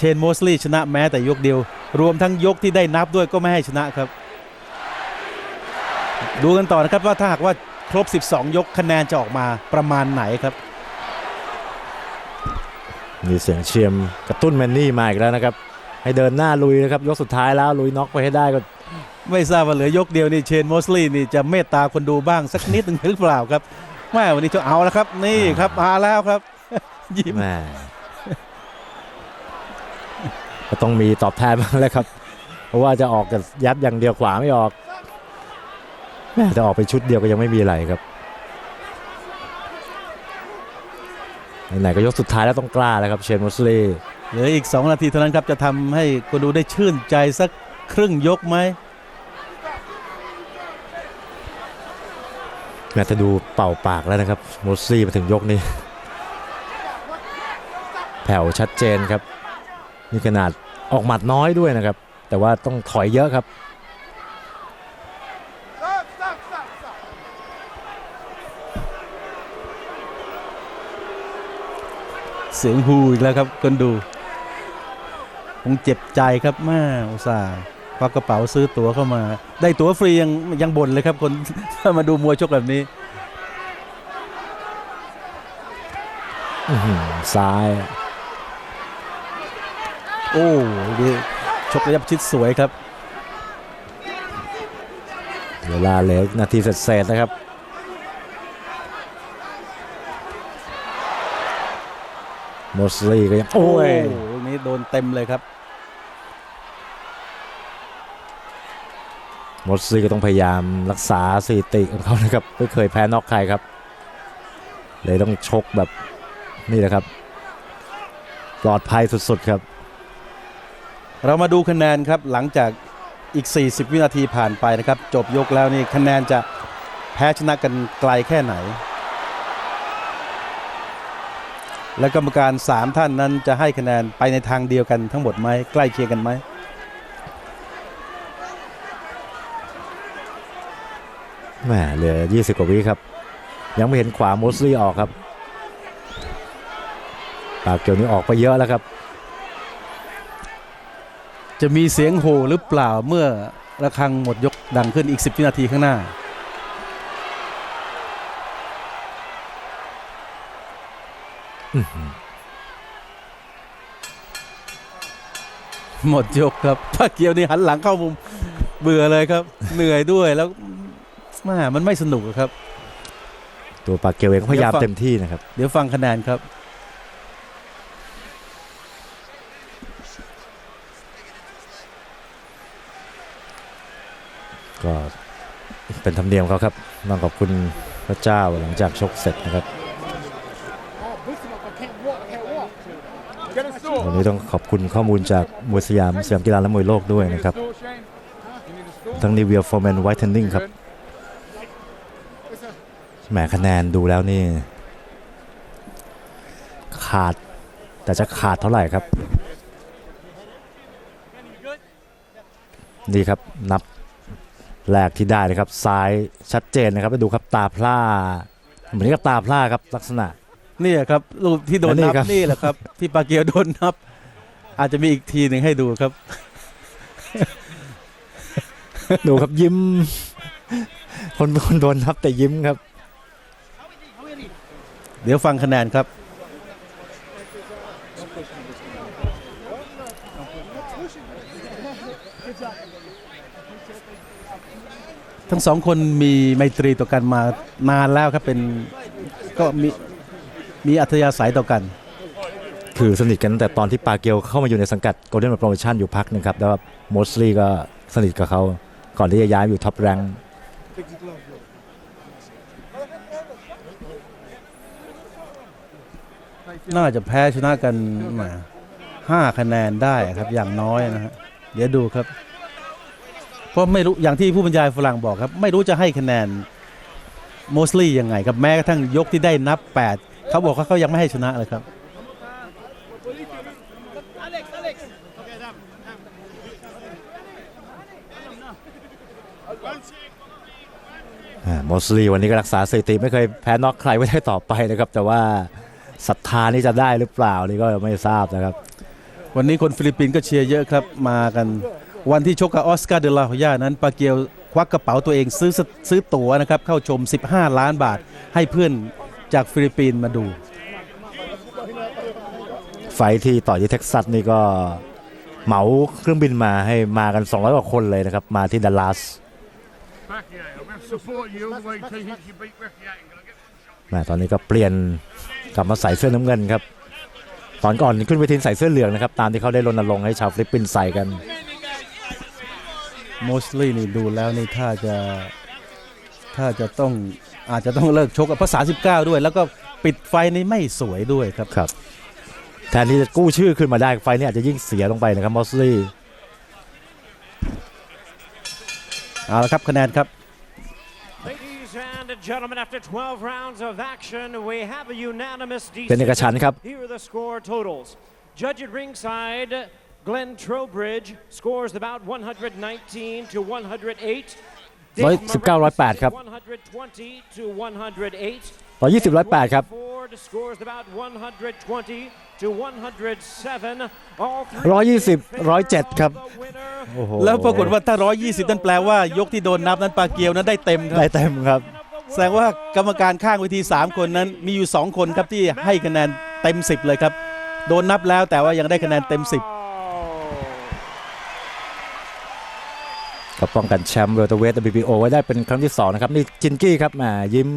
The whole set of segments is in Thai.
ชนโมสลีย์ชนะแม้แต่ยกเดียว รวมทั้งยกที่ได้นับด้วยก็ไม่ให้ชนะครับ ดูกันต่อนะครับว่าถ้าหากว่าครบ 12 ยกคะแนนจะออกมาประมาณไหนครับมีเสียงเชียร์กระตุ้นแมนนี่มาอีกแล้วนะครับ ให้เดินหน้าลุยนะครับยกสุดท้ายแล้วลุยน็อกไปให้ได้ก็ไม่ทราบว่าเหลือยกเดียวนี่เชนโมสลีย์นี่จะเมตตาคนดูบ้างสักนิดหนึ่งหรือเปล่าครับแม่วันนี้จะเอาแล้วครับ นี่ครับมาแล้วครับยิ้มแหม่ ก็ต้องมีตอบแทนบ้างแล้วครับ เพราะว่าจะออกกับยัดอย่างเดียวขวาไม่ออกแม่จะออกไปชุดเดียวก็ยังไม่มีอะไรครับไหนๆก็ยกสุดท้ายแล้วต้องกล้าแล้วครับเชนมอสลีย์เหลืออีก 2 นาทีเท่านั้นครับ จะทำให้คนดูได้ชื่นใจสักครึ่งยกไหมแม้จะดูเป่าปากแล้วนะครับมอสลีย์มาถึงยกนี้ แผ่วชัดเจนครับ นี่ขนาด ออกหมัดน้อยด้วยนะครับ แต่ว่าต้องถอยเยอะครับ เสียงฮูอีกแล้วครับคนดู คงเจ็บใจครับแม่อุตส่าห์ควักกระเป๋าซื้อตั๋วเข้ามา ได้ตั๋วฟรียังยังบ่นเลยครับคนถ้ามาดูมวยชกแบบนี้อื้อหือซ้าย โอ้ดีชกระยับชิดสวยครับ เวลาเหลือนาทีเศษๆนะครับ มอสลีย์ก็ยังโอ้ยโอ้นี่โดนเต็มเลยครับมอสลีย์ก็ต้องพยายามรักษาสถิติของเขานะครับไม่เคยแพ้น็อกใครครับ เลยต้องชกแบบนี่แหละครับ ปลอดภัยสุดๆครับ เรามาดูคะแนนครับหลังจากอีก 40 วินาทีผ่านไปนะครับ จบยกแล้วนี่คะแนนจะแพ้ชนะกันไกลแค่ไหน และกรรมการ 3 ท่านนั้นจะให้คะแนนไปในทางเดียวกันทั้งหมดไหมใกล้เคียงกันไหมแหมเหลือ 20 กว่าวิครับ ยังไม่เห็นขวามอสลีย์ออกครับ ปากเกี่ยวนี้ออกไปเยอะแล้วครับ จะมีเสียงโห่หรือเปล่าเมื่อระฆังหมดยกดังขึ้นอีก 10 วินาทีข้างหน้า หมดยกครับป้าเกียวนี่หันหลังเข้ามุมเบื่อเลยครับ เหนื่อยด้วยแล้วแม่มันไม่สนุกอะครับ ตัวปากเกียวเองก็พยายามเดี๋ยวฟังเต็มที่นะครับ เดี๋ยวฟังคะแนนครับ ก็เป็นธรรมเนียมเขาครับต้องขอบคุณพระเจ้าหลังจากชกเสร็จนะครับวันนี้ต้องขอบคุณข้อมูลจากมวยสยามสยามกีฬาและมวยโลกด้วยนะครับ ทั้งนิเวียฟอร์แมนไวท์เทนนิ่งครับแหมคะแนนดูแล้วนี่ ขาดแต่จะขาดเท่าไหร่ครับ นี่ครับนับ แรกที่ได้เลยครับซ้ายชัดเจนนะครับไปดูครับตาพร่าเหมือนกับตาพร่าครับลักษณะนี่ครับรูปที่โดนและนี่นับครับนี่แหละครับ ที่ปาเกียวโดนนับ อาจจะมีอีกทีหนึ่งให้ดูครับ ดูครับยิ้ม คนคนโดนนับแต่ยิ้มครับ เดี๋ยวฟังคะแนนครับ ทั้งสองคนมีไมตรีต่อกันมานานแล้วครับเป็นก็มีมีอัธยาศัยต่อกัน คือสนิทกันตั้งแต่ตอนที่ปาเกียวเข้ามาอยู่ในสังกัด Golden Boy Promotion อยู่พักหนึ่งครับแล้วมอสลีก็สนิทกับเขาก่อนที่จะย้ายมาอยู่ท็อปแรงค์น่าจะแพ้ชนะกันมา ห้าคะแนนได้ครับอย่างน้อยนะฮะเดี๋ยวดูครับ เพราะไม่รู้อย่างที่ผู้บรรยายฝรั่งบอกครับ ไม่รู้จะให้คะแนนโมสลี่ยังไงครับแม้กระทั่งยกที่ได้นับ 8 เขาบอกว่าเขายังไม่ให้ชนะเลยครับมอสลีวันนี้ก็รักษาสถิติไม่เคยแพ้น็อกใครไม่ได้ต่อไปนะครับ แต่ว่าศรัทธานี่จะได้หรือเปล่านี่ก็ไม่ทราบนะครับ วันนี้คนฟิลิปปินส์ก็เชียร์เยอะครับมากัน วันที่ชกกับออสการ์เดลาฮอยานั้นปาเกียวควักกระเป๋าตัวเองซื้อสซื้อตั๋วนะครับเข้าชม 15 ล้านบาทให้เพื่อนจากฟิลิปปินส์มาดู ไฟท์ที่ต่อที่เท็กซัสนี่ก็เหมาเครื่องบินมาให้มากัน 200 กว่าคนเลยนะครับ มาที่ดัลลัส Pacquiao, we'll support you all the way till you you beat Pacquiao. You're gonna get แหม่ตอนนี้ก็เปลี่ยนกลับมาใส่เสื้อน้ำเงินครับ ตอนก่อนขึ้นเวทีใส่เสื้อเหลืองนะครับตามที่เขาได้รณรงค์ให้ชาวฟิลิปปินส์ใส่กันโมสลี่นี่ดูแล้วนี่ถ้าจะถ้าจะต้องอาจจะต้องเลิกชกกับภาษา19ด้วย แล้วก็ปิดไฟนี่ไม่สวยด้วยครับครับแทนที่จะกู้ชื่อขึ้นมาได้ไฟล์นี้อาจจะยิ่งเสียลงไปนะครับมอสลี่เอาละครับคะแนนครับ เป็นเอกฉัน decision. ท์ครับ Here are the score totals. Judge at ringside, Glenn Trowbridge scores about 119 to 108. Dave 119 108 ครับ 120 to 108. 120 108 ครับ Ford scores about 120 to 107. All three 120 107 ครับ of the winner. โอ้โหแล้วปรากฏว่าถ้า 120 นั่นแปลว่ายกที่โดนนับนั้นปาเกียวนั้นได้เต็มครับ ได้เต็มครับ แสดงว่ากรรมการข้างเวที 3 คนนั้นมีอยู่ 2 คนครับที่ให้คะแนนเต็ม 10 เลยครับ โดนนับแล้วแต่ว่ายังได้คะแนนเต็ม 10ก็ป้องกันแชมป์เวลเตอร์เวท WBO ไว้ได้เป็นครั้งที่2นะครับนี่จินกี้ครับแหมยิ้ม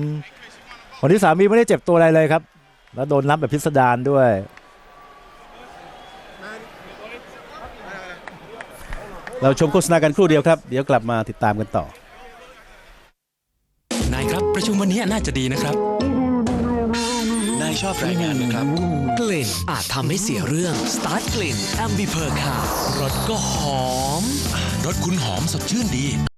คนที่สามีไม่ได้เจ็บตัวอะไรเลยครับ แล้วโดนนับแบบพิสดารด้วย เราชมโฆษณากันครู่เดียวครับ เดี๋ยวกลับมาติดตามกันต่อนายครับ ประชุมวันนี้น่าจะดีนะครับ นายชอบรายงานนะครับ กลิ่นอาจทำให้เสียเรื่อง Start กลิ่น a m b i p u r ค่ะรสก็หอม รถคุณหอมสดชื่นดี